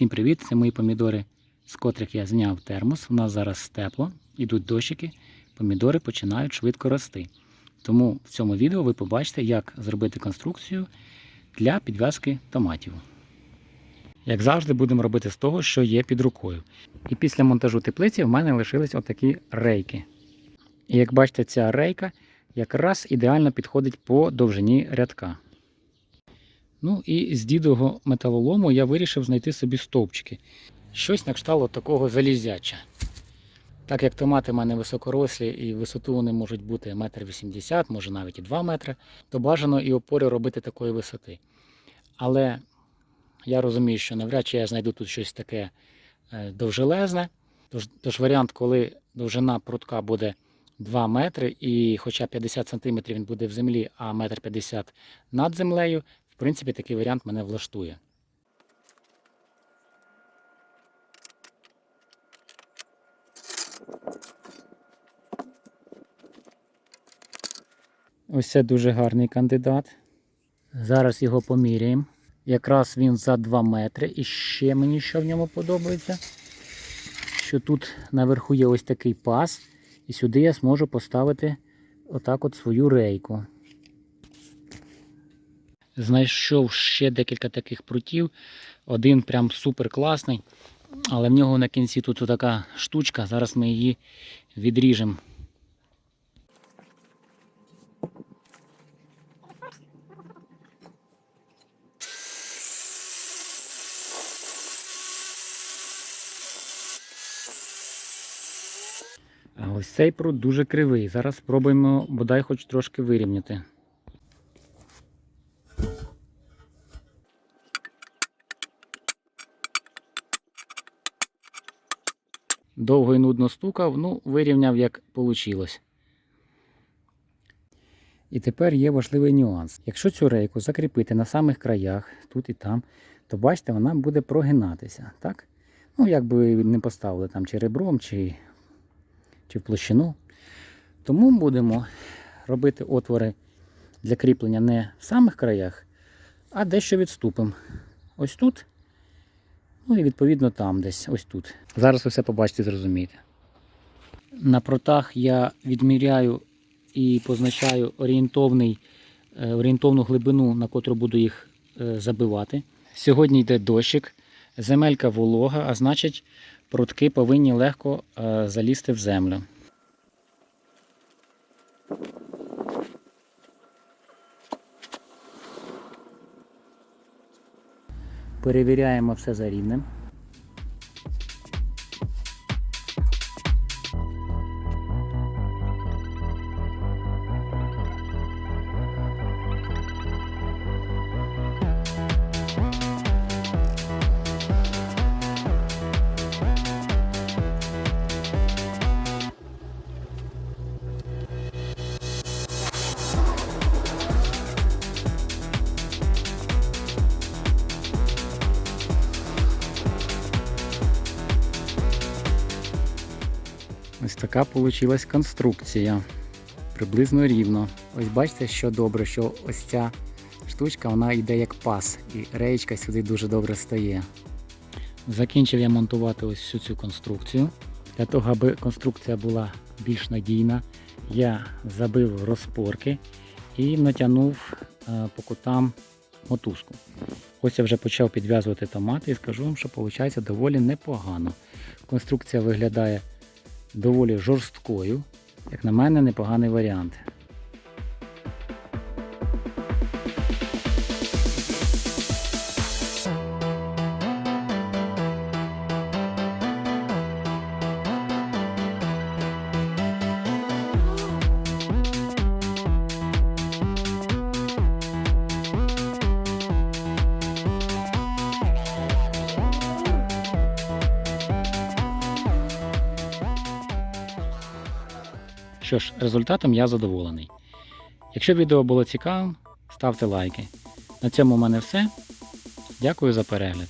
Всім привіт! Це мої помідори, з котрих я зняв термос. У нас зараз тепло, йдуть дощики, помідори починають швидко рости. Тому в цьому відео ви побачите, як зробити конструкцію для підв'язки томатів. Як завжди, будемо робити з того, що є під рукою. І після монтажу теплиці в мене лишились отакі рейки. І як бачите, ця рейка якраз ідеально підходить по довжині рядка. Ну і з дідового металолому я вирішив знайти собі стовпчики. Щось на кшталт такого залізяча. Так як томати в мене високорослі і висоту вони можуть бути 1,80 м, може навіть і 2 метри, то бажано і опори робити такої висоти. Але я розумію, що навряд чи я знайду тут щось таке е, довжелезне. Тож, тож варіант, коли довжина прутка буде 2 метри, і хоча 50 см він буде в землі, а 1,50 м над землею, принципі, такий варіант мене влаштує. Ось це дуже гарний кандидат. Зараз його поміряємо. Якраз він за 2 метри. І ще мені що в ньому подобається. Що тут наверху є ось такий пас. І сюди я зможу поставити отак от свою рейку. Знайшов ще декілька таких прутів. Один прям супер класний. Але в нього на кінці тут така штучка. Зараз ми її відріжемо. Ось цей прут дуже кривий. Зараз спробуємо бодай хоч трошки вирівняти. Довго і нудно стукав, ну, вирівняв як вийшло. І тепер є важливий нюанс. Якщо цю рейку закріпити на самих краях, тут і там, то бачите, вона буде прогинатися. так? Ну, як би не поставили там чи ребром, чи чи в площину. Тому будемо робити отвори для кріплення не в самих краях, а дещо відступимо. Ось тут. Ну і відповідно там десь, ось тут. Зараз ви все побачите зрозумієте. На протах я відміряю і позначаю орієнтовний, е, орієнтовну глибину, на котру буду їх е, забивати. Сьогодні йде дощик, земелька волога, а значить протки повинні легко е, залізти в землю. Перевіряємо все за рівнем. Така вийшла конструкція. Приблизно рівно. Ось бачите, що добре, що ось ця штучка вона йде як пас, і реєчка сюди дуже добре стає. Закінчив я монтувати ось всю цю конструкцію. Для того, аби конструкція була більш надійна, я забив розпорки і натягнув е, по кутам мотузку. Ось я вже почав підв'язувати томати і скажу вам, що виходить доволі непогано. Конструкція виглядає доволі жорсткою. Як на мене, непоганий варіант. Що ж, результатом я задоволений. Якщо відео було цікавим, ставте лайки. На цьому в мене все. Дякую за перегляд.